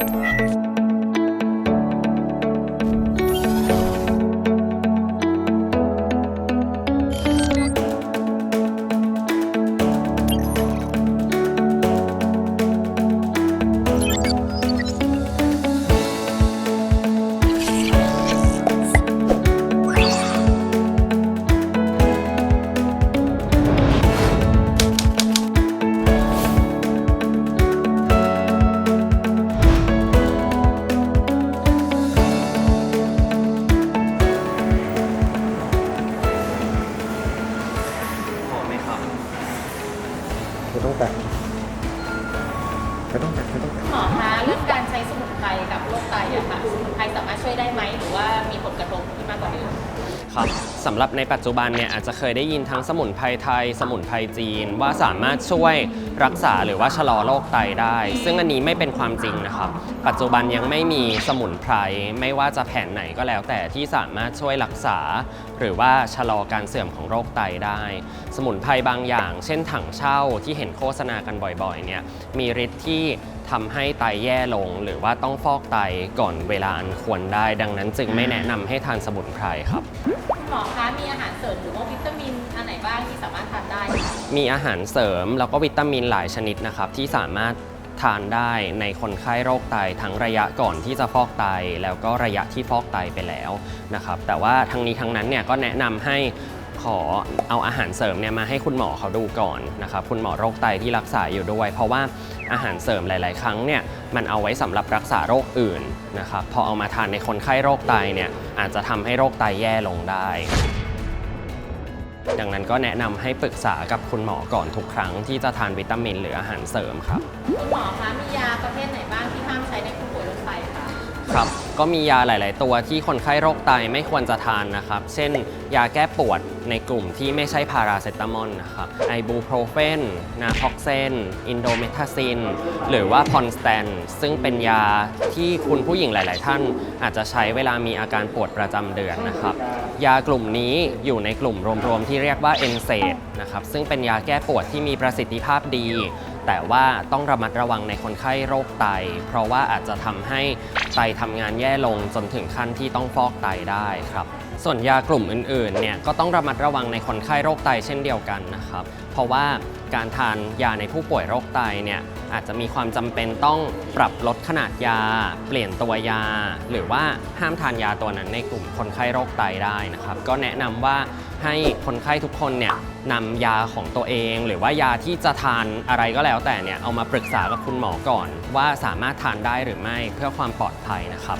Música ไม่ต้องแตะไม่ต้องแตะไม่ต้องแตะหมอคะเรื่องการใช้สมุนไพรกับโรคไตอะค่ะสมุนไพรสามารถช่วยได้ไหมหรือว่ามีผลกระทบที่มากกว่าเดิมครับ สำหรับในปัจจุบันเนี่ยอาจจะเคยได้ยินทั้งสมุนไพรไทย สมุนไพรจีน ว่าสามารถช่วยรักษาหรือว่าชะลอโรคไตได้ ซึ่งอันนี้ไม่เป็นความจริงนะครับ ปัจจุบันยังไม่มีสมุนไพรไม่ว่าจะแผนไหนก็แล้วแต่ที่สามารถช่วยรักษา หรือว่าชะลอการเสื่อมของโรคไตได้ สมุนไพรบางอย่าง เช่นถังเช่าที่เห็นโฆษณากันบ่อยๆเนี่ยมีฤทธิ์ที่ทำให้ไตแย่ลง หรือว่าต้องฟอกไตก่อนเวลาอันควรได้ ดังนั้นจึงไม่แนะนำให้ทานสมุนไพรครับ หมอคะมีอาหารเสริมหรือว่าวิตามินอันไหนบ้างที่สามารถทานได้ มีอาหารเสริมแล้วก็วิตามินหลายชนิดนะครับ ที่สามารถทานได้ในคนไข้โรคไตทั้งระยะก่อนที่จะฟอกไต แล้วก็ระยะที่ฟอกไตไปแล้วนะครับแต่ว่าทั้งนี้ทั้งนั้นเนี่ยก็แนะนำให้ ขอเอาอาหารเสริมเนี่ยมาให้คุณหมอเขาดูก่อนนะครับคุณหมอโรคไตที่รักษาอยู่ด้วย เพราะว่าอาหารเสริมหลาย ๆ ครั้งเนี่ยมันเอาไว้สำหรับรักษาโรคอื่นนะครับพอเอามาทานในคนไข้โรคไตเนี่ยอาจจะทำให้โรคไตแย่ลงได้ดังนั้นก็แนะนำให้ปรึกษากับคุณหมอก่อนทุกครั้งที่จะทานวิตามินหรืออาหารเสริมครับ คุณหมอคะมียาประเภทไหนบ้างที่ห้ามใช้ในผู้ป่วยโรคไตคะครับ ก็มียาหลาย ๆ ตัวที่คนไข้โรคไตไม่ควรจะทานนะครับ เช่น ยาแก้ปวดในกลุ่มที่ไม่ใช่พาราเซตามอลนะครับ ไอบูโปรเฟน นาพ็อกเซน อินโดเมทาซิน หรือว่าพอนสแตน ซึ่งเป็นยาที่คุณผู้หญิงหลาย ๆ ท่าน อาจจะใช้เวลามีอาการปวดประจำเดือนนะครับ ยากลุ่มนี้อยู่ในกลุ่มรวม ๆ ที่เรียกว่าเอนเซดนะครับ ซึ่งเป็นยาแก้ปวดที่มีประสิทธิภาพดี แต่ว่าต้องระมัดระวังในคนไข้โรคไต เพราะว่าอาจจะทำให้ไตทำงานแย่ลงจนถึงขั้นที่ต้องฟอกไตได้ครับ ส่วนยากลุ่มอื่นๆเนี่ยก็ต้องระมัดระวังในคนไข้โรคไตเช่นเดียวกันนะครับ เพราะว่าการทานยาในผู้ป่วยโรคไตเนี่ยอาจจะมีความจำเป็นต้องปรับลดขนาดยา เปลี่ยนตัวยา หรือว่าห้ามทานยาตัวนั้นในกลุ่มคนไข้โรคไตได้นะครับ ก็แนะนำว่าให้คนไข้ทุกคนเนี่ย นำยาของตัวเอง หรือว่ายาที่จะทานอะไรก็แล้วแต่เนี่ยเอามาปรึกษากับคุณหมอก่อน ว่าสามารถทานได้หรือไม่เพื่อความปลอดภัยนะครับ